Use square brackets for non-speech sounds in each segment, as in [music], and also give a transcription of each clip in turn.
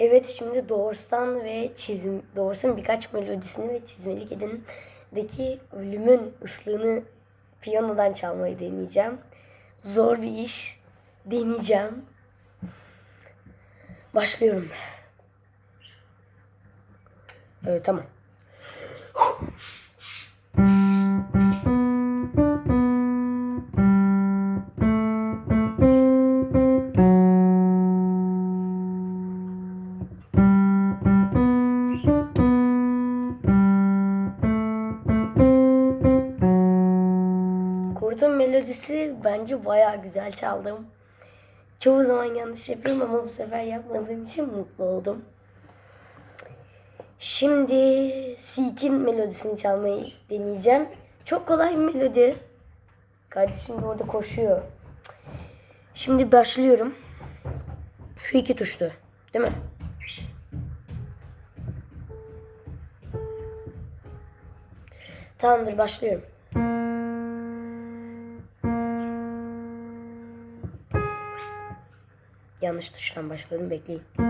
Evet şimdi Doğurstan ve çizim Doğurs'un birkaç melodisini ve çizmeli kedindeki ölümün ıslığını piyanodan çalmayı deneyeceğim. Zor bir iş. Deneyeceğim. Başlıyorum. Evet tamam. Kurt'un melodisi bence bayağı güzel çaldım. Çoğu zaman yanlış yapıyorum ama bu sefer yapmadığım için mutlu oldum. Şimdi Seek'in melodisini çalmayı deneyeceğim. Çok kolay bir melodi. Kardeşim de orada koşuyor. Şimdi başlıyorum. Şu iki tuşlu. Değil mi? Tamamdır başlıyorum. Yanlış tuştan başladım bekleyin.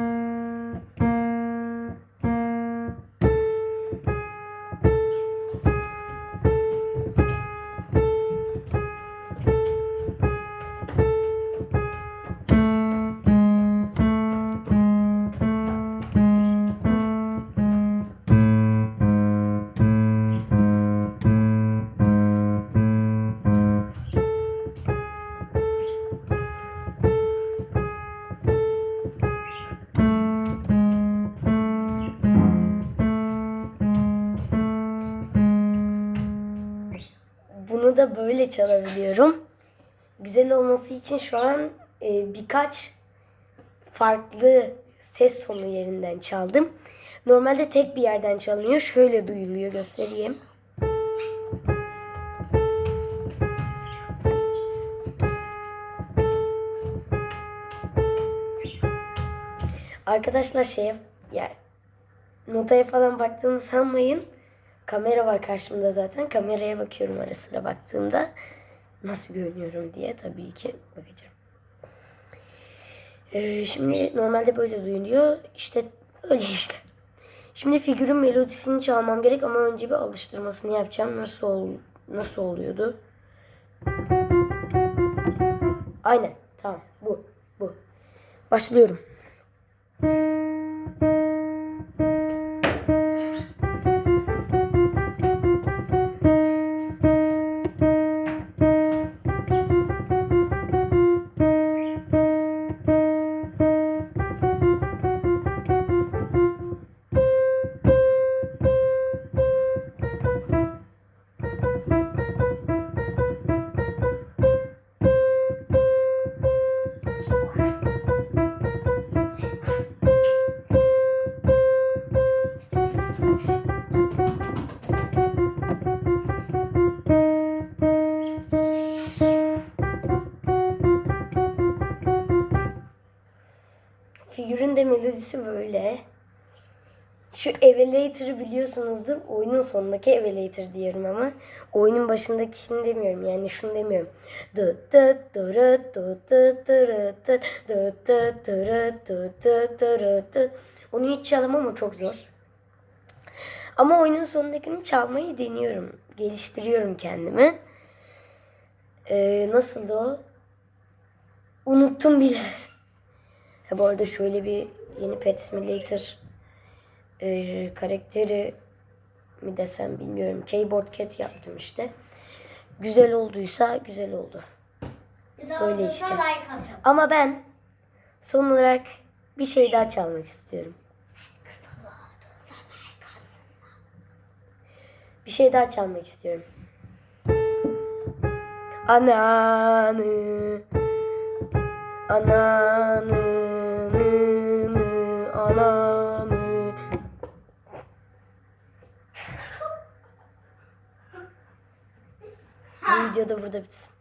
Da böyle çalabiliyorum. Güzel olması için şu an e, birkaç farklı ses tonu yerinden çaldım. Normalde tek bir yerden çalınıyor. Şöyle duyuluyor göstereyim. Arkadaşlar şey yani notaya falan baktığımı sanmayın. Kamera var karşımda zaten. Kameraya bakıyorum ara sıra baktığımda. Nasıl görünüyorum diye tabii ki bakacağım. Ee, şimdi normalde böyle duyuluyor. İşte öyle işte. Şimdi figürün melodisini çalmam gerek ama önce bir alıştırmasını yapacağım. Nasıl ol nasıl oluyordu? Aynen. Tamam. Bu. Bu. Başlıyorum. Figürün melodisi böyle. Şu Evelator'ı biliyorsunuzdur. Oyunun sonundaki Evelator diyorum ama oyunun başındakini demiyorum. Yani şunu demiyorum. Dı dı dırı dı dı dırı dı dı dı dırı dı dı dırı dı. Onu hiç çalamam ama çok zor. Ama oyunun sonundakini çalmayı deniyorum. Geliştiriyorum kendimi. Ee, nasıldı o? Unuttum bile. [laughs] Ha, bu arada şöyle bir yeni Pet Simulator e, karakteri mi desem bilmiyorum. Keyboard Cat yaptım işte. Güzel olduysa güzel oldu. Böyle işte. Like. Ama ben son olarak bir şey daha çalmak istiyorum. Bir şey daha çalmak istiyorum. Ananı Ananı Bu video da burada bitsin.